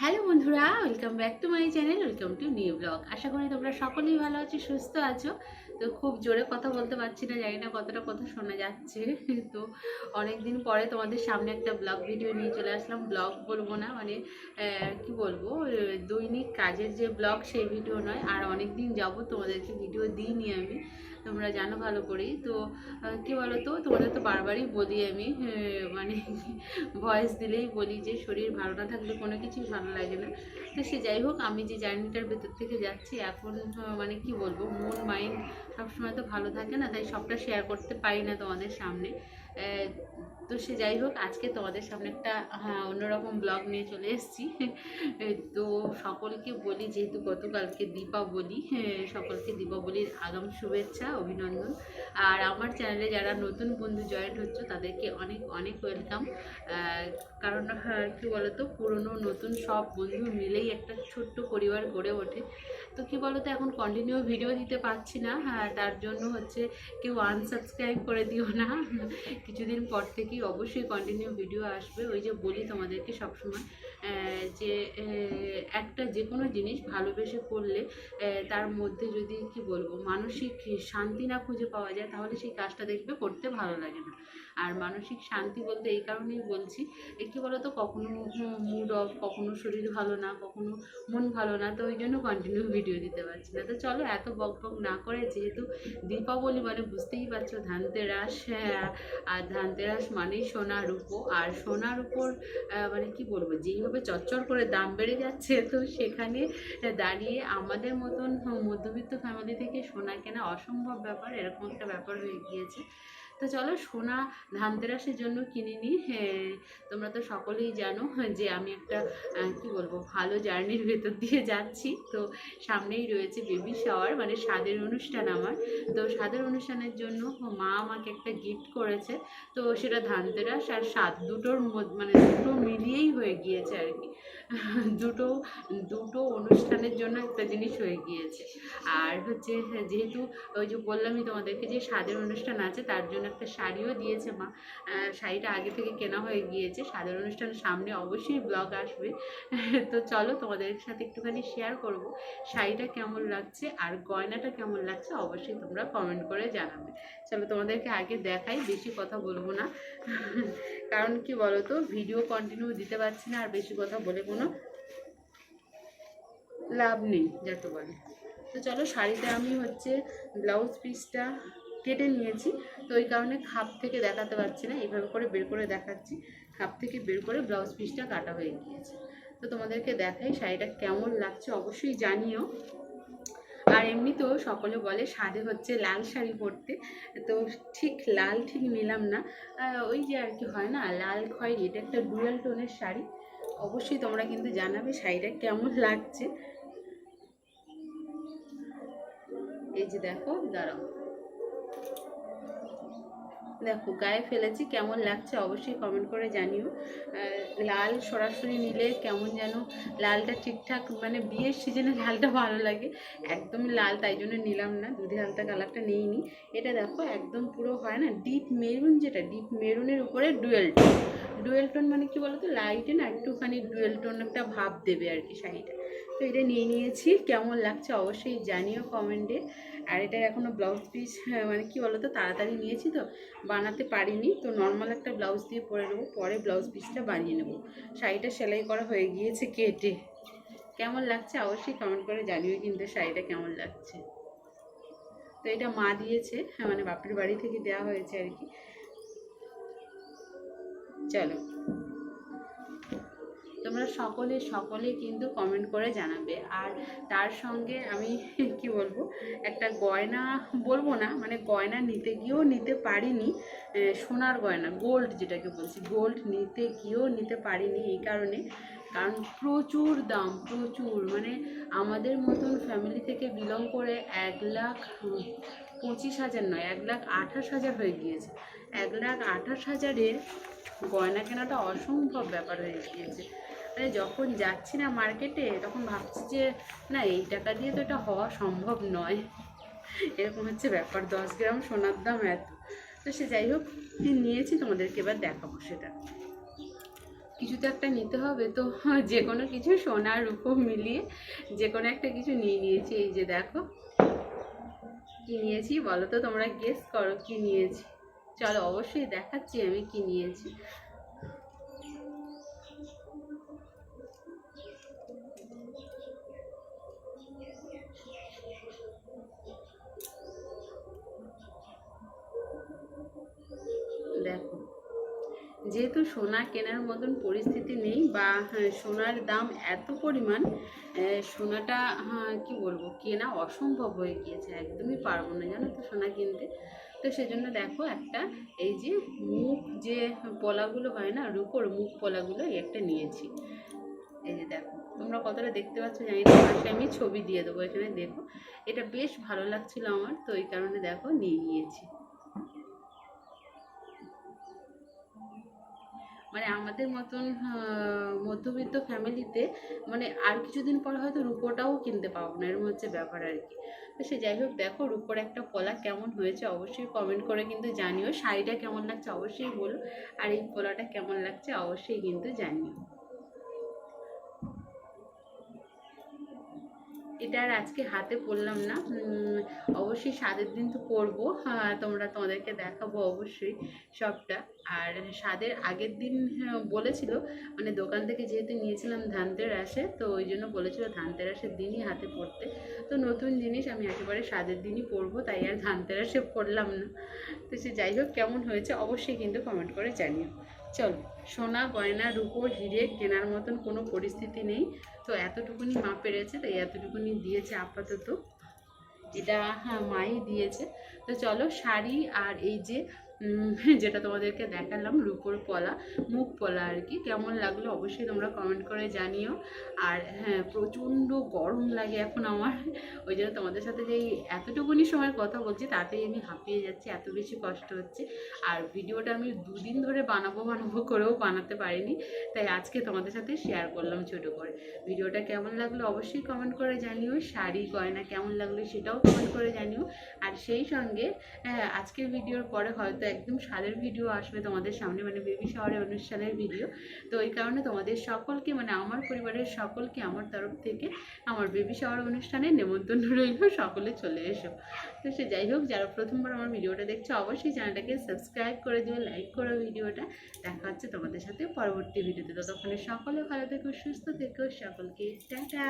Hello বন্ধুরা welcome back to my channel welcome to new blog আশা করি তোমরা সকলেই ভালো আছো, সুস্থ আছো। তো খুব জোরে কথা বলতে পারছি না, জানি না কতটা কথা শোনা যাচ্ছে। তো অনেক দিন পরে তোমাদের সামনে একটা ব্লগ ভিডিও নিয়ে চলে আসলাম। ব্লগ বলব না মানে কি বলব, দৈনিক কাজের যে ব্লগ সেই ভিডিও নয়। আর অনেক দিন যাব তোমাদেরকে ভিডিও দিইনি আমি। তোমরা জানো ভালো করেই। তো কি বলো তো তোমাদের তো বারবারই বলি আমি মানে ভয়েস দিলেই বলি যে শরীর ভালো না থাকলে কোনো কিছুই ভালো লাগে না। তো সে যাই হোক, আমি যে জার্নিটার ভেতর থেকে যাচ্ছি, এখন মানে কি বলব? মন মাইন্ড সবসময় তো ভালো থাকে না, তাই সবটা শেয়ার করতে পারি না তোমাদের সামনে। তো সে যাই হোক আজকে তোমাদের সামনে একটা হ্যাঁ অন্যরকম ব্লগ নিয়ে চলে এসেছি। তো সকলকে বলি যেহেতু গতকালকে দীপাবলি সকলকে দীপাবলির আগাম শুভেচ্ছা অভিনন্দন। আর আমার চ্যানেলে যারা নতুন বন্ধু জয়েন হচ্ছে তাদেরকে অনেক অনেক ওয়েলকাম কারণ হ্যাঁ, কি বলতো পুরনো নতুন সব বন্ধু মিলেই একটা ছোট্ট পরিবার গড়ে ওঠে। তো কি বলতো, এখন কন্টিনিউ ভিডিও দিতে পারছি না। হ্যাঁ তার জন্য হচ্ছে কেউ আনসাবস্ক্রাইব করে দিও না। কিছুদিন পর থেকেই অবশ্যই কন্টিনিউ ভিডিও আসবে। ওই যে বলি তোমাদেরকে সবসময় যে একটা যে কোনো জিনিস ভালোবেসে করলে তার মধ্যে যদি কি বলব, মানসিক শান্তি না খুঁজে পাওয়া যায়, তাহলে সেই কাজটা দেখবে, করতে ভালো লাগে না। আর মানসিক শান্তি বলতে এই কারণেই বলছি এ কি বলতো কখনো মুড অফ কখনো শরীর ভালো না কখনো মন ভালো না তো ওই জন্য কন্টিনিউ ভিডিও দিতে পারছি না। তো চলো এত বক বক না করে যেহেতু দীপাবলি মানে বুঝতেই পারছ ধানতেরাস হ্যাঁ, আর ধানতেরাস মানেই সোনার উপো আর সোনার উপর মানে কি বলব যেইভাবে চচ্চর করে দাম বেড়ে যাচ্ছে তো সেখানে দাঁড়িয়ে আমাদের মতন মধ্যবিত্ত ফ্যামিলি থেকে সোনা কেনা অসম্ভব ব্যাপার এরকম একটা ব্যাপার হয়ে গিয়েছে। তো চলো সোনা ধানতেরাসের জন্য কিনিনি হ্যাঁ, তোমরা তো সকলেই জানো যে আমি একটা কি বলব ভালো জার্নির ভেতর দিয়ে যাচ্ছি। তো সামনেই রয়েছে বেবি শাওয়ার মানে স্বাদের অনুষ্ঠান আমার। তো স্বাদের অনুষ্ঠানের জন্য মা আমাকে একটা গিফট করেছে। তো সেটা ধানতেরাস আর স্বাদ দুটোর মানে দুটো মিলিয়েই হয়ে গিয়েছে আর কি। দুটো দুটো অনুষ্ঠানের জন্য একটা জিনিস হয়ে গিয়েছে। আর হচ্ছে যেহেতু ওই যে বললামই তোমাদেরকে যে স্বাদের অনুষ্ঠান আছে, তার জন্য একটা শাড়িও দিয়েছে মা। শাড়িটা আগে থেকে কেনা হয়ে গিয়েছে। স্বাদের অনুষ্ঠানের সামনে অবশ্যই ব্লগ আসবে। তো চলো তোমাদের সাথে একটুখানি শেয়ার করব, শাড়িটা কেমন লাগছে আর গয়নাটা কেমন লাগছে অবশ্যই তোমরা কমেন্ট করে জানাবে। চলো তোমাদেরকে আগে দেখাই, বেশি কথা বলব না। কারণ কি বলতো ভিডিও কন্টিনিউ দিতে পারছি না, আর বেশি কথা বলে কোনো লাভ নেই যাকে বলে। তো চলো, শাড়িতে আমি হচ্ছে ব্লাউজ পিসটা কেটে নিয়েছি। তো ওই কারণে খাপ থেকে দেখাতে পারছি না, এইভাবে করে বের করে দেখাচ্ছি। খাপ থেকে বের করে ব্লাউজ পিসটা কাটা হয়ে গিয়েছে। তো তোমাদেরকে দেখাই শাড়িটা কেমন লাগছে, অবশ্যই জানিও। আর এমনিতেও সকলে বলে সাদে হচ্ছে লাল শাড়ি পরতে। তো ঠিক লাল ঠিক নিলাম না। ওই যে আর কি হয় না, লাল খয়েরি, এটা একটা ডুয়াল টোনের শাড়ি। অবশ্যই তোমরা কিন্তু জানাবে শাড়িটা কেমন লাগছে। এই যে দেখো, দাঁড়াও। দেখো, গায়ে ফেলেছি, কেমন লাগছে অবশ্যই কমেন্ট করে জানিও। লাল সরাসরি নিলে কেমন যেন লালটা ঠিকঠাক মানে বিয়ের সিজনে লালটা ভালো লাগে। একদমই লাল, তাই জন্য নিলাম না দুধে হালতা কালারটা নিইনি। এটা দেখো, একদম পুরো হয় না ডিপ মেরুন যেটা ডিপ মেরুনের উপরে ডুয়েল টোন ডুয়েল টোন মানে কি বলতো? লাইটে না একটুখানি ডুয়েল টোন একটা ভাব দেবে আর কি শাড়িটা। তো এটা নিয়ে নিয়েছি, কেমন লাগছে অবশ্যই জানিও কমেন্টে আর এটা এখনও ব্লাউজ পিস মানে কি বলতো, তাড়াতাড়ি নিয়েছি তো, বানাতে পারিনি, তো নর্মাল একটা ব্লাউজ দিয়ে পরে নেব, পরে ব্লাউজ পিসটা বানিয়ে নেব। শাড়িটা সেলাই করা হয়ে গিয়েছে কেটে। কেমন লাগছে? অবশ্যই কমেন্ট করে জানিও কিন্তু শাড়িটা কেমন লাগছে। তো এটা মা দিয়েছে হ্যাঁ মানে বাপের বাড়ি থেকে দেওয়া হয়েছে আর কি। চলো। তোমরা সকলে সকলে কিন্তু কমেন্ট করে জানাবে। আর তার সঙ্গে আমি কি বলব? একটা গয়না বলব না মানে গয়না নিতে গিয়েও নিতে পারিনি সোনার গয়না গোল্ড যেটাকে বলছি গোল্ড নিতে গিয়েও নিতে পারিনি এই কারণে। কারণ প্রচুর দাম, প্রচুর মানে আমাদের মতন ফ্যামিলি থেকে বিলং করে এক লাখ পঁচিশ হাজার নয়, এক লাখ আঠাশ হাজার হয়ে গিয়েছে। এক লাখ আঠাশ হাজারের গয়না কেনাটা অসম্ভব ব্যাপার হয়ে গিয়েছে। মানে যখন যাচ্ছি না মার্কেটে তখন ভাবছি যে, না, এই টাকা দিয়ে তো এটা হওয়া সম্ভব নয়। এরকম হচ্ছে ব্যাপার। দশ গ্রাম সোনার দাম এত। তো সে যাই হোক নিয়েছি, তোমাদেরকে এবার দেখাবো সেটা। কিছু তো একটা নিতে হবে তো, যে কোনো কিছু সোনার রূপো মিলিয়ে যে কোনো একটা কিছু নিয়ে নিয়েছি। এই যে দেখো, কি নিয়েছি বলো তো, তোমরা গেস করো কি নিয়েছি। চলো, অবশ্যই দেখাচ্ছি আমি কি নিয়েছি। দেখো। যেহেতু সোনা কেনার মতন পরিস্থিতি নেই বা হ্যাঁ, সোনার দাম এত পরিমাণ সোনাটা হ্যাঁ, কি বলব কেনা অসম্ভব হয়ে গিয়েছে একদমই পারব না জানো তো সোনা কিনতে। তো সেজন্য দেখো একটা এই যে মুখ যে পলাগুলো হয় না রুপোর মুখ পলাগুলো একটা নিয়েছি। এই যে দেখো তোমরা কতটা দেখতে পাচ্ছ জানি না পাশে আমি ছবি দিয়ে দেবো এখানে দেখো। এটা বেশ ভালো লাগছিল আমার তো এই কারণে দেখো নিয়ে নিয়েছি। মানে আমাদের মতন মধ্যবিত্ত ফ্যামিলিতে মানে আর কিছুদিন পর হয়তো রূপোটাও কিনতে পাবো না, এরকম হচ্ছে ব্যাপার আর কি। তো সে যাই হোক, দেখো রুপোর একটা পলা কেমন হয়েছে, অবশ্যই কমেন্ট করে কিন্তু জানিও। শাড়িটা কেমন লাগছে অবশ্যই বলো, আর এই পলাটা কেমন লাগছে অবশ্যই কিন্তু জানিও। এটা আর আজকে হাতে পরলাম না। অবশ্যই স্বাদের দিন তো পরবো হ্যাঁ, তোমরা তোমাদেরকে দেখাবো অবশ্যই সবটা। আর স্বাদের আগের দিন হ্যাঁ, বলেছিল মানে দোকান থেকে যেহেতু নিয়েছিলাম ধানতেরাসে তো ওই জন্য বলেছিল ধানতেরাসের দিনই হাতে পড়তে। তো নতুন জিনিস আমি একেবারে স্বাদের দিনই পরবো তাই আর ধানতেরাসে পড়লাম না। তো সে যাই হোক কেমন হয়েছে অবশ্যই কিন্তু কমেন্ট করে জানিও। চলো, সোনা, গয়না, রূপো, হিরে, কেনার মতন কোনো পরিস্থিতি নেই। তো এতটুকুনি মা পেরেছে, তাই এতটুকুনি দিয়েছে আপাতত। এটা হ্যাঁ মাই দিয়েছে। তো চলো, শাড়ি আর এই যে যেটা তোমাদেরকে দেখালাম রূপোর পলা মুখ পলা আর কি। কেমন লাগল অবশ্যই তোমরা কমেন্ট করে জানিও। আর হ্যাঁ প্রচণ্ড গরম লাগে এখন আমার। ওই জন্য তোমাদের সাথে যে এতটুকুনি সময় কথা বলছি তাতেই আমি হাঁপিয়ে যাচ্ছি এত বেশি কষ্ট হচ্ছে। আর ভিডিওটা আমি দুদিন ধরে বানাবো বানাবো করেও বানাতে পারিনি। তাই আজকে তোমাদের সাথে শেয়ার করলাম ছোটো করে। ভিডিওটা কেমন লাগল অবশ্যই কমেন্ট করে জানিও। শাড়ি গয়না কেমন লাগল সেটাও কমেন্ট করে জানিও। আর সেই সঙ্গে হ্যাঁ, আজকের ভিডিওর পরে হয়তো একদম স্বাদের ভিডিও আসবে তোমাদের সামনে মানে বেবি শাওয়ারের অনুষ্ঠানের ভিডিও। তো এই কারণে তোমাদের সকলকে মানে আমার পরিবারের সকলকে, আমার তরফ থেকে আমার বেবি শাওয়ার অনুষ্ঠানে নেমন্তন্ন রইল, সকলে চলে এসো। তো সে যাই হোক, যারা প্রথমবার আমার ভিডিওটা দেখছ, অবশ্যই চ্যানেলটাকে সাবস্ক্রাইব করে দিও, লাইক করো ভিডিওটা। দেখা হচ্ছে তোমাদের সাথে পরবর্তী ভিডিওতে। ততক্ষণে সকলে ভালো থেকো, সুস্থ থেকো, সকলকে টাটা।